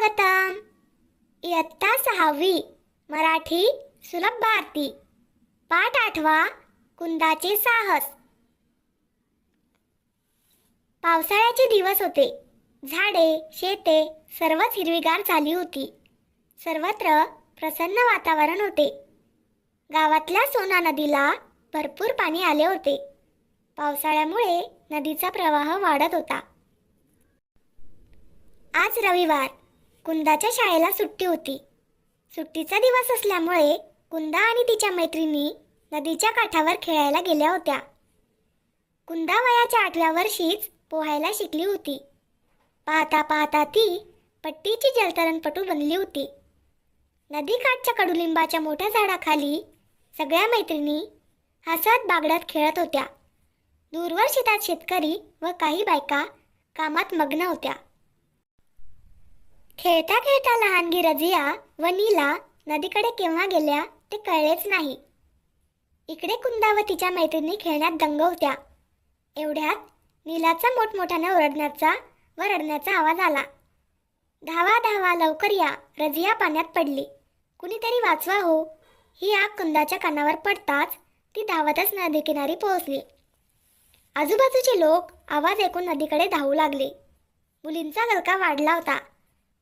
स्वागतम. इयत्ता सहावी मराठी सुलभ भारती. पाठ आठवा कुंदाचे साहस. पावसाळ्याचे दिवस होते. झाडे शेते सर्वच हिरवीगार झाली होती. सर्वत्र प्रसन्न वातावरण होते. गावातल्या सोना नदीला भरपूर पाणी आले होते. पावसाळ्यामुळे नदीचा प्रवाह वाढत होता. आज रविवार. कुंदाच्या शाळेला सुट्टी होती. सुट्टीचा दिवस असल्यामुळे कुंदा आणि तिच्या मैत्रिणी नदीच्या काठावर खेळायला गेल्या होत्या. कुंदा वयाच्या आठव्या वर्षीच पोहायला शिकली होती. पाहता पाहता ती पट्टीची जलतरणपटू बनली होती. नदीकाठच्या कडुलिंबाच्या मोठ्या झाडाखाली सगळ्या मैत्रिणी हसत बागडत खेळत होत्या. दूरवर शेतात शेतकरी व काही बायका कामात मग्न होत्या. खेळता खेळता लहानगी रजिया व नीला नदीकडे केव्हा गेल्या ते कळलेच नाही. इकडे कुंदा व तिच्या मैत्रिणी खेळण्यात दंग होत्या. एवढ्यात नीलाचा मोठमोठ्याने ओरडण्याचा व रडण्याचा आवाज आला. धावा धावा लवकर या रजिया पाण्यात पडली. कुणीतरी वाचवा हो. ही आग कुंदाच्या कानावर पडताच ती धावतच नदीकिनारी पोहोचली. आजूबाजूचे लोक आवाज ऐकून नदीकडे धावू लागले. मुलींचा गलका वाढला होता.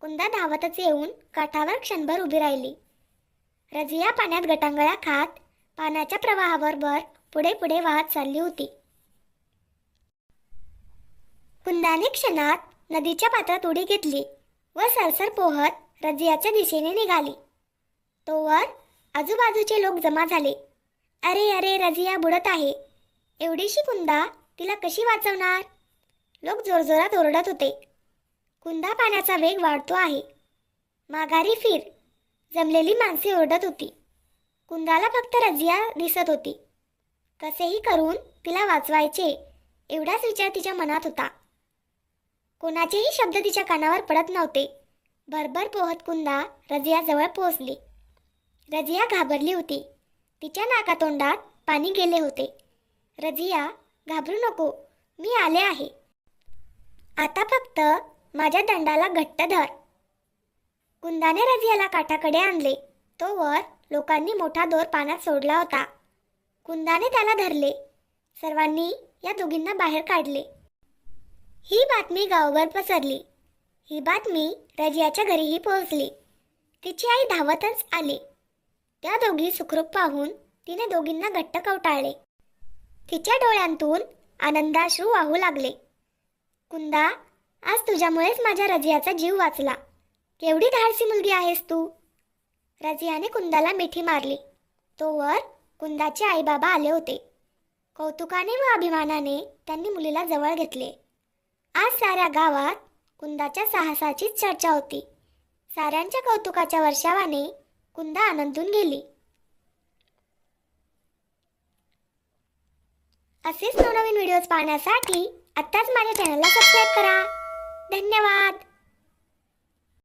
कुंदा धावतच येऊन काठावर क्षणभर उभी राहिली. रजिया पाण्यात गटांगळ्या खात पाण्याच्या प्रवाहाबरोबर पुढे पुढे वाहत चालली होती. कुंदाने क्षणात नदीच्या पात्रात उडी घेतली व सरसर पोहत रजियाच्या दिशेने निघाली. तोवर आजूबाजूचे लोक जमा झाले. अरे अरे रजिया बुडत आहे. एवढीशी कुंदा तिला कशी वाचवणार? लोक जोरजोरात ओरडत होते. कुंदा पाण्याचा वेग वाढतो आहे. माघारी फिर. जमलेली माणसे ओरडत होती. कुंदाला फक्त रजिया दिसत होती. कसेही करून तिला वाचवायचे एवढाच विचार तिच्या मनात होता. कोणाचेही शब्द तिच्या कानावर पडत नव्हते. भरभर पोहत कुंदा रजियाजवळ पोहोचली. रजिया घाबरली होती. तिच्या नाकातोंडात पाणी गेले होते. रजिया घाबरू नको. मी आले आहे. आता फक्त माझ्या दंडाला घट्ट धर. कुंदाने रजियाला काठाकडे आणले. तोवर लोकांनी मोठा दोर पाण्यात सोडला होता. कुंदाने त्याला धरले. सर्वांनी या दोघींना बाहेर काढले. ही बातमी गावभर पसरली. ही बातमी रजियाच्या घरीही पोहोचली. तिची आई धावतच आली. त्या दोघी सुखरूप पाहून तिने दोघींना घट्ट कवटाळले. तिच्या डोळ्यांतून आनंदाश्रू वाहू लागले. कुंदा आज तुझ्यामुळेच माझ्या रजियाचा जीव वाचला. केवढी धाडसी मुलगी आहेस तू. रजियाने कुंदाला मिठी मारली. तोवर कुंदाचे आईबाबा आले होते. कौतुकाने व अभिमानाने त्यांनी मुलीला जवळ घेतले. आज साऱ्या गावात कुंदाच्या साहसाचीच चर्चा होती. साऱ्यांच्या कौतुकाच्या वर्षावाने कुंदा आनंदून गेली. असेच नवनवीन व्हिडिओज पाहण्यासाठी आत्ताच माझ्या चॅनलला सबस्क्राईब करा. धन्यवाद.